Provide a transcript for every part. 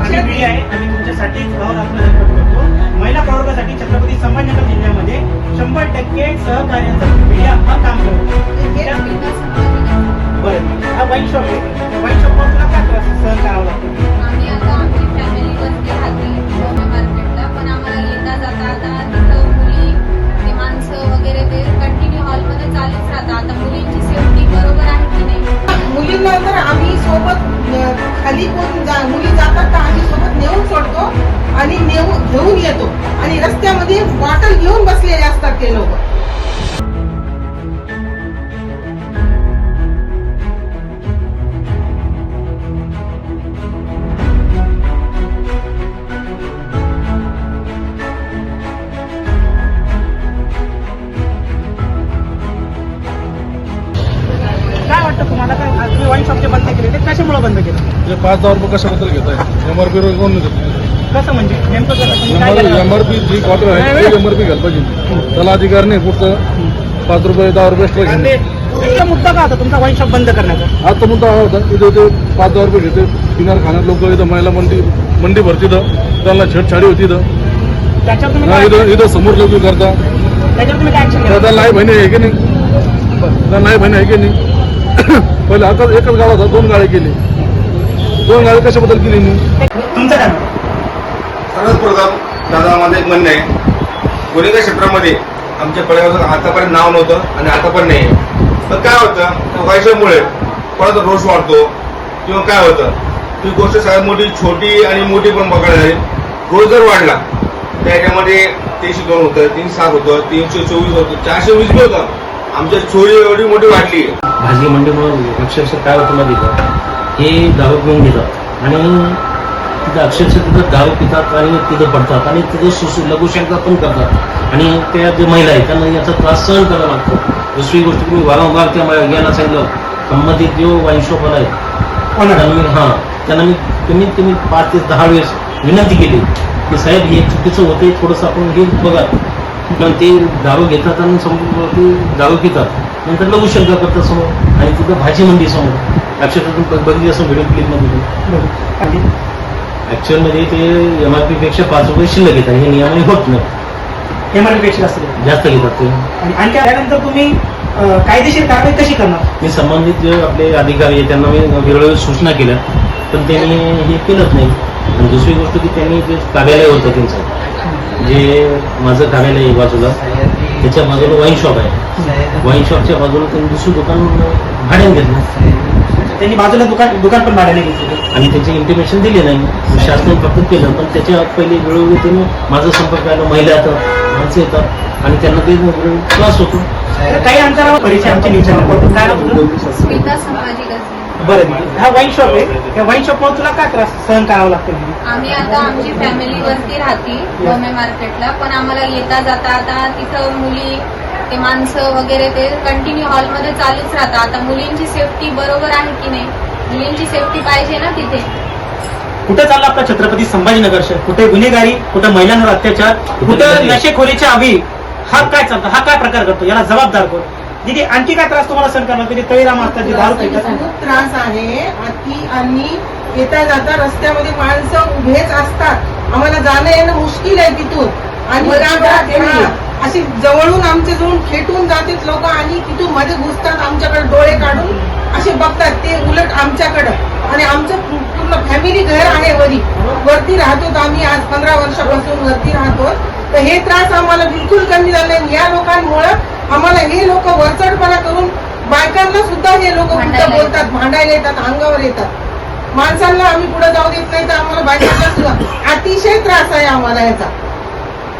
आम्ही पिढी आहे आम्ही तुमच्यासाठी महिला प्रवर्गासाठी छत्रपती संभाजीनगर जिल्ह्यामध्ये शंभर टक्के सहकार्याचा मीडिया हा काम करतो. बरं. हा वाईन शॉप आहे. वाईन शॉपवर तुला काय त्रास खाली कोण जा मुली जातात तर आम्ही सोबत नेऊन सोडतो आणि नेऊन घेऊन येतो. आणि रस्त्यामध्ये बॉटल घेऊन बसलेले असतात ते लोक. वाटतं तुम्हाला काय आज तुम्ही वाईन शॉप जे बंद केले ते कशामुळे बंद केलं? ते पाच हजार रुपये कशाबद्दल घेत आहे एमआरपी कोण नाही देत? कसं म्हणजे? नेमकं कसं? तुम्ही काय केलं? एमआरपी जी क्वार्टर आहे ते एमआरपी घ्यायला पाहिजे. त्याला अधिकार नाही पुढचं. पाच रुपये दहा रुपये एक्स्ट्रा घेणे. ते मुद्दा का होता तुमचा वाईन शॉप बंद करण्याचा? आता मुद्दा हा होता इथे ते पाच हजार रुपये घेते पिणार खाण्यात लोक इथं महिला मंडी मंडी भरती इथं. त्यांना छेडछाडी होती इथं. त्याच्यावर तुम्ही हा, काय- इथं इथं समोर लोक करता. त्याच्यावर तुम्ही काय ऍक्शन तर त्याला नाही बहिणी आहे की नाही? नाही बहिणी आहे की नाही? पहिले आता एकच गाव होता दोन गाड्या केली दोन गाड्या कशाबद्दल केली मी? सर्वात प्रथम दादा माझं एक म्हणणं आहे. गुन्हेगार क्षेत्रामध्ये आमच्या पळ्यावर आतापर्यंत नाव नव्हतं आणि आता पण नाही पण काय होतं वैशामुळे कोणाचा रोष वाढतो. किंवा काय होतं ती गोष्ट सगळ्यात मोठी छोटी आणि मोठी पण बघायला झाली रोज जर वाढला त्याच्यामध्ये तीनशे दोन होतं तीनशे सात होतं तीनशे चोवीस होतं चारशे वीस बी होतं. आमच्या चोरी एवढी मोठी वाढली. भाजी मंडीमुळे अक्षरशः काय होतं माहिती का? हे दारू पिऊन घेतात आणि तिथं अक्षरशः तिथं दारू पितात आणि तिथं पडतात. आणि तिथं सुसू लघुशंका पण करतात. आणि त्या जे महिला आहेत त्यांना याचा त्रास सहन करावा लागतो. दुसरी गोष्ट तुम्ही वारंवार त्या याला सांगितलं. संबंधित जो वाईन शॉप आहे त्यांना मी हां त्यांना मी कमीत कमी पाच ते दहा वेळेस विनंती केली. की साहेब हे चुकीचं होते थोडंसं आपण हे बघा. पण ते दारू घेतात आणि समोर ते दारू पितात. नंतर लघुशंका करतात समोर. आणि तिथं भाजी मंडी समोर. अक्षरशः बघितली असं व्हिडिओ क्लिपमध्ये ॲक्च्युअलमध्ये ते एम आरपेक्षा पाच रुपये शिल्लक घेतात हे नियमही होत नाही. एमआरपी पेक्षा जास्त देतो. जास्त घेतात ते. आणि त्यानंतर तुम्ही कायदेशीर कारवाई कशी करणार? मी संबंधित जे आपले अधिकारी आहेत त्यांना मी वेळोवेळी सूचना केल्या. पण त्यांनी हे केलंच नाही. आणि दुसरी गोष्ट की त्यांनी जे कार्यालय होतं त्यांचं जे माझं कार्यालय आहे बाजूला त्याच्या बाजूला वाईन शॉप आहे. वाईन शॉपच्या बाजूला त्यांनी दुसरं दुकान भाड्याने घेतलं. त्यांनी बाजूला दुकान दुकान पण भाड्याने घेतलं. आणि त्याचे इंटिमेशन दिले नाही. शासनाने फक्त केलं पण त्याच्या पहिले वेळोवेळी त्यांनी माझा संपर्क आला महिला येतात माणसं येतात. आणि त्यांना ते त्रास होतो. काही अंतरावर परिचय आमच्या? स्मिता संभाजी गजरे बरं दीदी. हा वाईन शॉप आहे. त्या वाईन शॉपवर तुला काय त्रास सहन करावा लागतो? दीदी? आम्ही आता आमची फॅमिली वरती राहते बॉम्बे मार्केटला पण आम्हाला येता जाता आता तिथं मुली ते माणसं वगैरे ते कंटिन्यू हॉलमध्ये चालूच राहतात. आता मुलींची सेफ्टी बरोबर आहे की नाही? मुलींची सेफ्टी पाहिजे ना तिथे? कुठे चालला आपला छत्रपती संभाजीनगर शहर? कुठे गुन्हेगारी कुठे महिलांवर अत्याचार कुठं नशेखोरीच्या अभी? हा काय चालतो? हा काय प्रकार करतो? याला जबाबदार कोण? दीदी आणखी काय त्रास तुम्हाला सहन करणार? म्हणजे तळीराम असतात जे दारू पितात. खूप त्रास आहे. की आणि येता जाता रस्त्यामध्ये माणसं उभेच असतात. आम्हाला जाणं येणं मुश्किल आहे तिथून. आणि अशी जवळून आमच्या जवळून खेटून जातात लोक आणि तिथून मध्ये घुसतात आमच्याकडे डोळे काढून असे बघतात. ते उलट आमच्याकडं. आणि आमचं पूर्ण फॅमिली घर आहे वरी. वरती राहतो आम्ही आज पंधरा वर्षापासून वरती राहतो तर हे त्रास आम्हाला बिलकुल कमी झाले. या लोकांमुळं आम्हाला हे लोक वरचढपणा करून बायकांना सुद्धा हे लोक बोलतात भांडायला येतात अंगावर येतात. माणसांना आम्ही पुढे जाऊ देत नाही तर आम्हाला बायकांना सुद्धा अतिशय त्रास आहे आम्हाला याचा.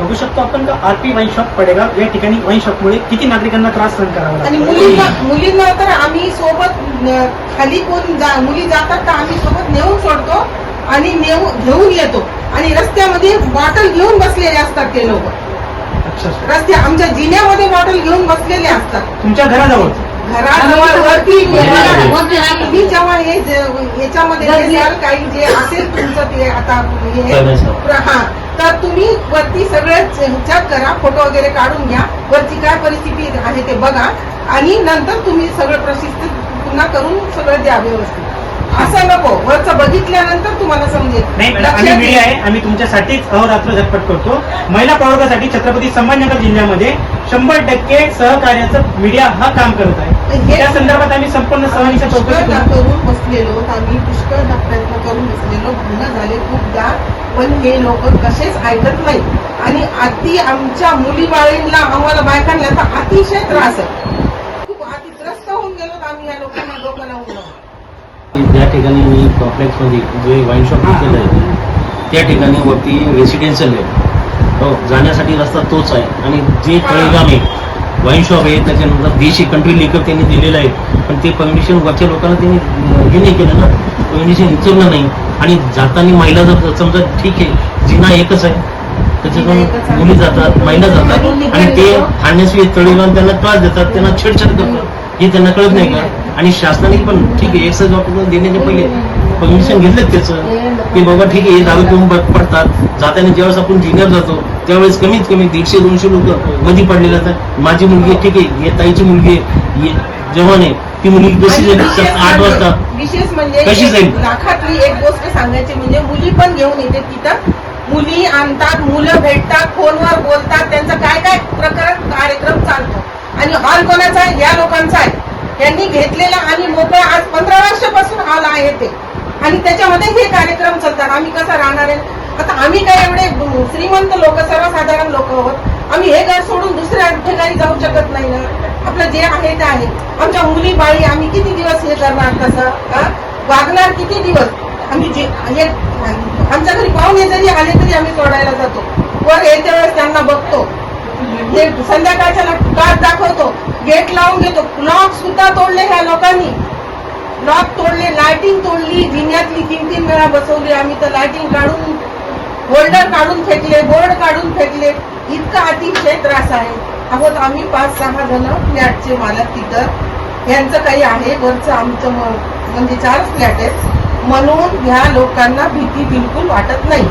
बघू शकतो आपण का आरपी वाईन शॉप पडेगाव या ठिकाणी वाईन शॉपमुळे किती नागरिकांना त्रास सहन करावा आणि मुलींना मुलींना तर आम्ही सोबत न- खाली कोण जा मुली जातात तर आम्ही सोबत नेऊन सोडतो आणि नेऊ घेऊन येतो. आणि रस्त्यामध्ये बॉटल घेऊन बसलेले असतात ते लोक. रस्ते आमच्या जिन्यामध्ये बॉटल घेऊन बसलेले असतात. तुमच्या घराजवळ? घराजवळ वरती तुम्ही जेव्हा हे जे- याच्यामध्ये हे जाल काही जे असेल तुमचं ते आता हे. हा. तर तुम्ही वरती सगळं चेक करा फोटो वगैरे काढून घ्या. वरती काय परिस्थिती आहे ते बघा. आणि नंतर तुम्ही सगळं प्रशिक्षित पुन्हा करून सगळं द्या व्यवस्थित. असं नको. वरचं बघितल्यानंतर तुम्हाला समजेल. नाही मॅडम आम्ही. मीडिया आहे आम्ही तुमच्यासाठीच अहोरात्र झटपट करतो. महिला प्रवर्गासाठी छत्रपती संभाजीनगर जिल्ह्यामध्ये शंभर टक्के सहकार्याचं मीडिया हा काम करत आहे. हे- त्या संदर्भात आम्ही संपूर्ण सहलीच्या चौकशी करू. करून बसलेलो आम्ही पुष्कळ प्रयत्न करून बसलेलो. गुन्हा झाले खूपदा पण हे लोक कसेच ऐकत नाही आणि अति आमच्या मुली बाळींना आम्हाला बायकांना तर अतिशय त्रास आहे खूप अतिग्रस्त होऊन गेलो आम्ही या लोकांना डोकं लावून लावून. ज्या ठिकाणी मी कॉम्प्लेक्समध्ये जे वाईन शॉप केलं आहे त्या ठिकाणी वरती रेसिडेन्शियल आहे. हो जाण्यासाठी रस्ता तोच आहे. आणि जे तळेगाम आहे वाईन शॉप आहे त्याच्यानंतर देशी कंट्री लिकर त्यांनी दिलेलं आहे. पण ते परमिशन वरच्या लोकांना त्यांनी हे नाही केलं ना. परमिशन उचललं नाही. आणि जाताना महिला जर समजा ठीक आहे जिना एकच आहे त्याच्यातून मुली जातात महिला जातात. आणि ते आणण्याशिवाय तळेगाव त्यांना त्रास देतात त्यांना छेडछाड करतात. हे त्यांना कळत नाही का? आणि शासनाने पण ठीक आहे एक्साईज ऑफिसर देण्याच्या पहिले परमिशन घेतलं त्याचं की बाबा ठीक आहे हे दारू पिऊन पडतात. जाताना ज्यावेळेस आपण जिन्यावर जातो त्यावेळेस कमीत कमी दीडशे दोनशे लोक मध्ये पडलेले असतात. माझी मुलगी ठीक आहे हे ताईची मुलगी आहे, हे जवान आहे ती मुलगी कशी जाईल? आठ म्हणजे- वाजता विशेष म्हणजे कशी जाईल? लाखातली एक गोष्ट सांगायची म्हणजे मुली पण घेऊन येते तिथं. मुली आणतात मुलं भेटतात फोनवर बोलतात त्यांचा काय काय प्रकार कार्यक्रम चालतो. हाल कोणाचा आहे या लोकांचा आहे. यांनी घेतलेला आणि मोकळा आज पंधरा वर्षापासून हॉल आहे ते. आणि त्याच्यामध्ये हे कार्यक्रम चालतात. आम्ही कसा राहणार आहे? आता आम्ही काय एवढे श्रीमंत लोक सर्वसाधारण लोक आहोत. आम्ही हे घर सोडून दुसऱ्या ठिकाणी जाऊ शकत नाही ना? आपलं जे आहे ते आहे. आमच्या मुली बाळी आम्ही किती दिवस हे करणार तसं? वागणार किती दिवस? आम्ही जे हे आमच्या घरी पाहुणे जरी आले तरी आम्ही सोडायला जातो. वर येत्या वेळेस त्यांना बघतो. ते संध्याकाळच्या दाखवतो. गेट लावून घेतो. लॉक सुद्धा तोडले ह्या लोकांनी. लॉक तोडले लायटिंग तोडली जिन्यातली तीन तीन वेळा बसवली आम्ही तर लायटिंग काढून होल्डर काढून फेकले बोर्ड काढून फेकले. इतका अतिशय त्रास आहे. आहोत आम्ही पाच सहा जण फ्लॅटचे मालक तिथं. यांचं काही आहे वरचं आमचं म्हणजे चार फ्लॅट आहेत. म्हणून ह्या लोकांना भीती बिलकुल वाटत नाही.